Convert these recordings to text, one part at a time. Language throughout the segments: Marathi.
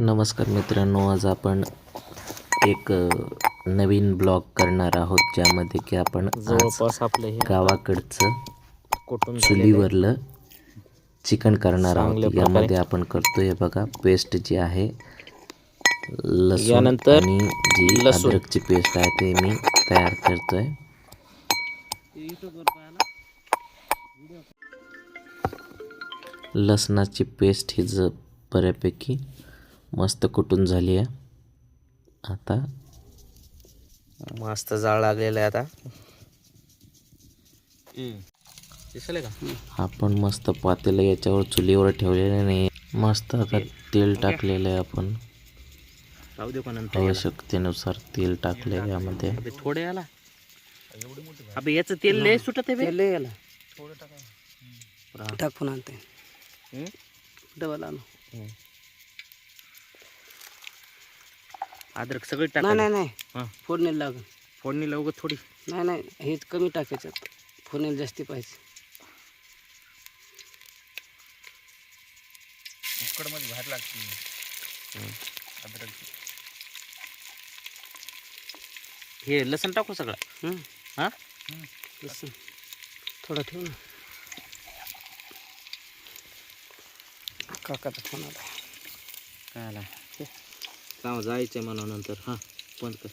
नमस्कार मित्रांनो आज आपण एक नवीन ब्लॉग करणार आहोत ज्यामध्ये की आपण जवळपास आपलं हे गावाकडचं कुठून चुलीवरलं चिकन करणार आहोत. यामध्ये आपण करतोय बघा पेस्ट जी आहे लसूण आणि जी. अद्रकची पेस्ट आहे ते मी तयार करतोय लसणाची पेस्ट ही ज बऱ्यापैकी मस्त कुटून झाली आहे. आता. मस्त जाळ लागलेलं आहे आता. आपण मस्त पातेलं याच्यावर चुलीवर ठेवलेलं नाही. मस्त आता तेल टाकलेलं आहे आपण. आवश्यकतेनुसार तेल टाकले यामध्ये. थोडे अबे याचं तेल लय सुटत आहे बे. याला. टाकून आणते? डबल आणू. अद्रक सगळी नाही टाक नाही नाही. हां. फोडणीला लागून. फोडणी लावू थोडी? नाही नाही हे कमी टाकायच्यात फोडणीला जास्ती पाहिजे. हे लसण टाकू सगळं? हं? हा? लसूण. थोडं ठेव ना. काकाचा फोन आला. काय आला? काम जायचंय म्हणा नंतर हां बंद कर.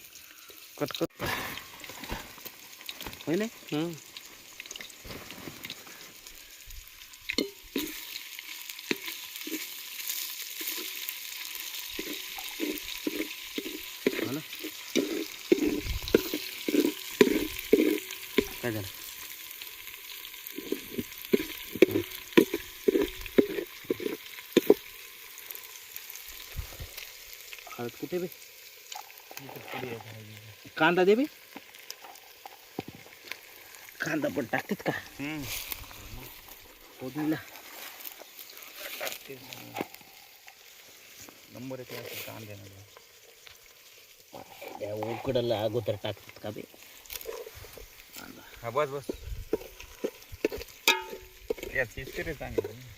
कट कर. होय नाही? हं. काय झालं? हळद कुठे बे? कांदा दे बे. कांदा पण टाकतात का? फोडणीला. नंबर कांद्या उकडला अगोदर टाकतात का बे? हा बस बस. याच चांगली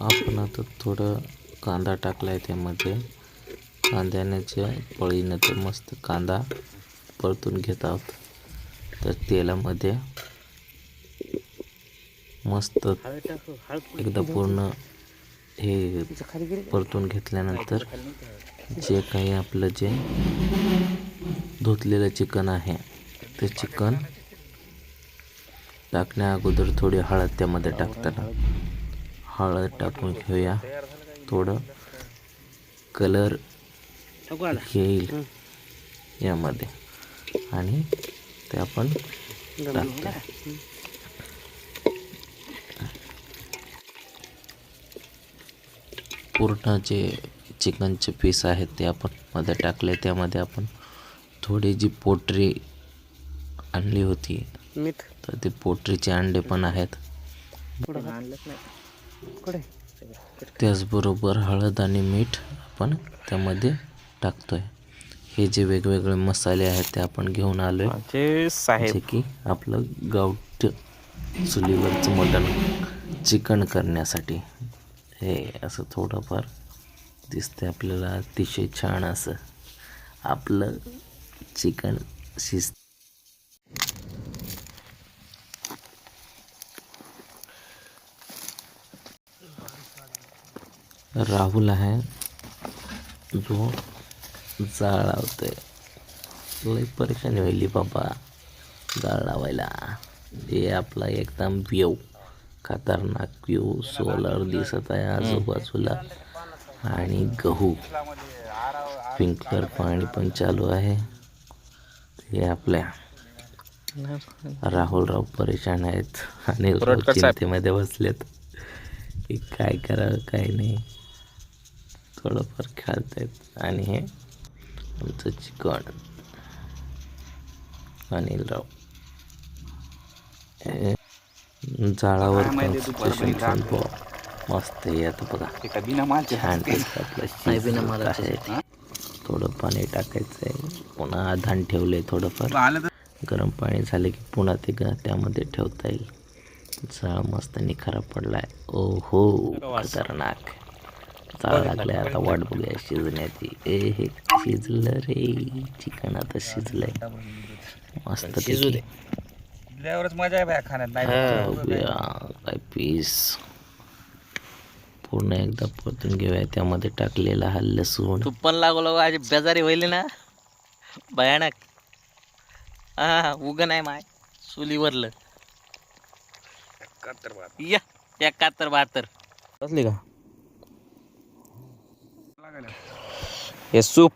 आपण आता थोडं कांदा टाकला आहे त्यामध्ये. कांद्याच्या पळीनं ते मस्त कांदा परतून घेत आहोत. तर तेलामध्ये मस्त एकदा पूर्ण हे परतून घेतल्यानंतर जे काही आपलं जे धुतलेलं चिकन आहे ते चिकन टाकण्या अगोदर थोडी हळद त्यामध्ये टाकताना. हळद टाकून घेऊया. थोडं कलर येईल यामध्ये. आणि ते आपण टाकतो पूर्ण जे चिकनचे पीस आहेत ते आपण मध्ये टाकले. त्यामध्ये आपण थोडी जी पोटरी आणली होती. तर ते पोटरीचे अंडे पण आहेत. त्याचबरोबर हळद आणि मीठ आपण त्यामध्ये टाकतोय. हे जे वेगवेगळे मसाले आहेत ते आपण घेऊन साहेब जे की आपलं गावठ चुलीवरचं मटण चिकन करण्यासाठी. हे असं थोडंफार दिसतंय आपल्याला अतिशय छान असं आपलं चिकन शिज राहुल आहे. जो जाळ लावतोय लई परेशानी व्हायली बाबा. जाळ लावायला. हे आपला एकदम व्यू खतरनाक व्यू सोलर दिसत आहे आजूबाजूला. आणि गहू. स्प्रिंकलर पाणी पण चालू आहे. हे आपल्या राहुलराव परेशान आहेत. आणि चिंतेमध्ये बसलेत. की काय करावं काय नाही. थोडंफार खेळतायत आणि हे आमचं चिकन. अनिलराव बुवा. मस्त आहे आता बघा. छान आपलं. थोडं पाणी टाकायचं आहे पुन्हा धान ठेवले थोडंफार. गरम पाणी झाले की पुन्हा ते ग त्यामध्ये ठेवता येईल. जाळ मस्त निखारा पडलाय. ओ हो खतरनाक. जाळ लागले आता वाट बघूया शिजण्याची. ए हे शिजलं रे चिकन आता शिजलंय. मस्त शिजू दे. मजा आहे बाया खाण्यात नाही बघूया काय पीस. पूर्ण एकदा परतून घेऊया त्यामध्ये टाकलेला हा लसूण. तू पण लागू लागू आज बेजारी होईल ना. भयानक. हा उग नाही माय चुलीवरलं. या एकाहत्तर बहात्तर बसली का? हे सूप.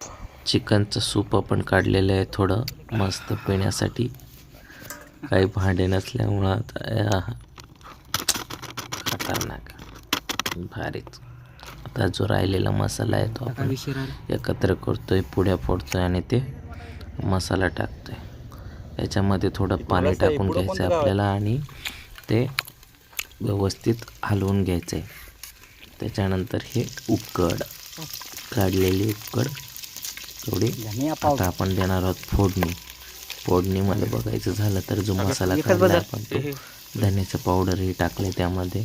चिकनचं सूप आपण काढलेलं आहे थोडं मस्त पिण्यासाठी. काही भांडे नसल्यामुळं आता आह, खतरनाक. भारीच. आता जो राहिलेला मसाला आहे तो आपण एकत्र करतोय पुड्या फोडतोय आणि ते मसाला टाकतोय. याच्यामध्ये थोडं पाणी टाकून घ्यायचं आहे आपल्याला आणि ते व्यवस्थित हलवून घ्यायचं आहे त्याच्यानंतर हे उकड. काढलेली उकड थोडी आता आपण देणार आहोत फोडणी. फोडणीमध्ये बघायचं झालं तर जो मसाला काढला आपण तो धण्याचं पावडरही टाकले त्यामध्ये.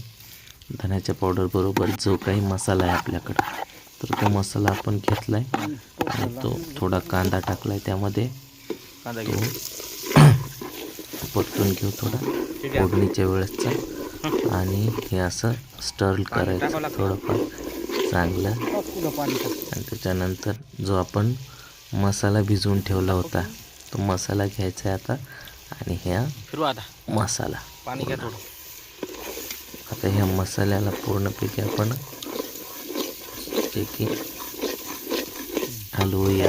धण्याच्या पावडर बरोबर जो काही मसाला आहे आपल्याकडं तर तो मसाला आपण घेतलाय. आणि तो थोडा कांदा टाकलाय त्यामध्ये. कांदा तो परतून घेऊ थोडा. फोडणीच्या वेळेसचा आणि हे असं स्टर करायचं थोडंफार. चांगलं. आणि त्याच्यानंतर जो आपण मसाला भिजवून ठेवला होता तो मसाला घ्यायचा आहे आता. आणि ह्या मसाला. आता ह्या मसाल्याला पूर्णपैकी आपण पैकी हलवूया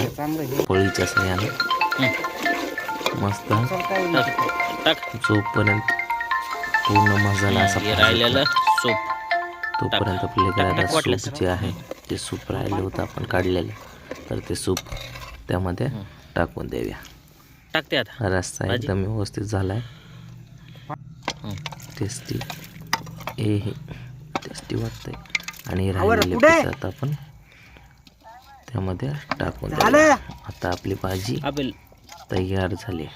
पोळीच्या सह्याने मस्त जोपर्यंत पूर्ण मसाला असा राहिलेलं सूप. तोपर्यंत आपल्याकडे आता सूप जे आहे ते सूप राहिलं होतं आपण काढलेलं. तर ते सूप त्यामध्ये टाकून देऊया. टाकते आता. हा रस्सा एकदम व्यवस्थित झाला आहे टेस्टी. ए हे टेस्टी वाटतंय. आणि राहिलेले पीस आता आपण त्यामध्ये टाकून देऊया. आता आपली भाजी तयार झाली.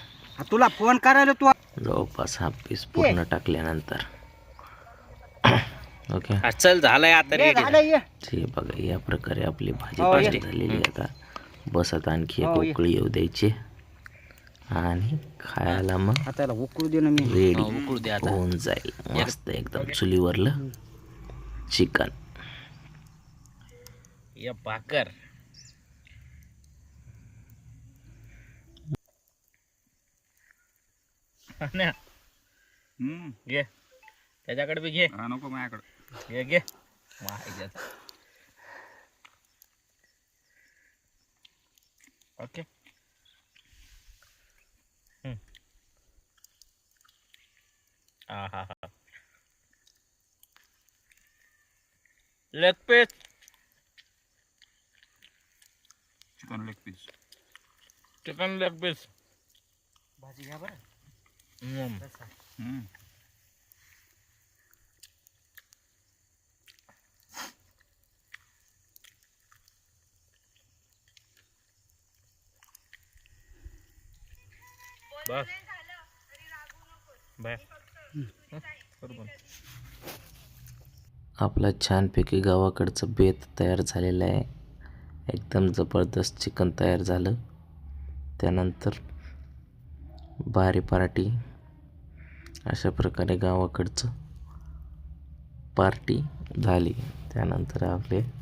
तुला फोन करायला तू जवळपास हा पीस पूर्ण टाकल्यानंतर. ओके हा, चल झालंय आता रेडी हे बघा या प्रकारे आपली भाजी तयार झालेली आहे आता. बसत आणखी एक उकळी येऊ द्यायची. आणि खायला मग हाताला उकळू दे ना मी. रेडी उकळू दे आता. होऊन जाईल. मस्त एकदम चुलीवरलं चिकन. या भाकर. ना, हम्म. घे त्याच्याकडे बी घे. हा, नको माझ्याकडे. घे घे माहिती ओके हम्म. हा हा हा leg piece chicken leg piece chicken leg piece भाजी घ्या बरं हम्म. बस. बाय. बरोबर आपला छानपैकी गावाकडचं बेत तयार झालेलं आहे. एकदम जबरदस्त चिकन तयार झालं. त्यानंतर बारी पार्टी अशा प्रकारे गावाकडचं पार्टी झाली. त्यानंतर आपले